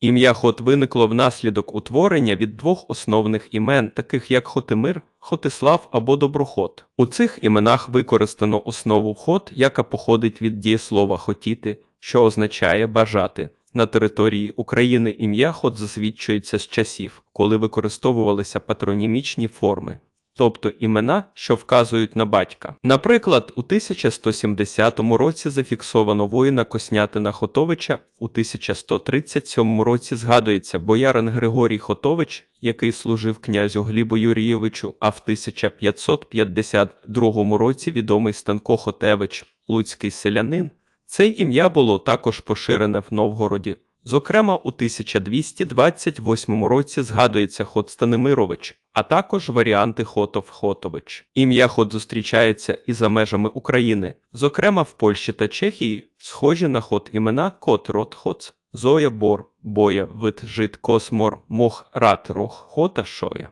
Ім'я Хот виникло внаслідок утворення від двох основних імен, таких як Хотимир, Хотислав або Доброхот. У цих іменах використано основу хот, яка походить від дієслова хотіти, що означає бажати. На території України ім'я Хот засвідчується з часів, коли використовувалися патронімічні форми. Тобто імена, що вказують на батька. Наприклад, у 1170 році зафіксовано воїна Коснятина Хотовича, у 1137 році згадується боярин Григорій Хотович, який служив князю Глібу Юрійовичу, а в 1552 році відомий Станко Хотевич, луцький селянин. Це ім'я було також поширене в Новгороді. Зокрема, у 1228 році згадується Хот Станимирович, а також варіанти Хотов Хотович. Ім'я Хот зустрічається і за межами України, зокрема в Польщі та Чехії, схожі на хот імена Кот Рот Хоц, Зоя Бор, Боя, Вит, Жит, Космор, Мох, Рат, Рох, Хота, Шоя.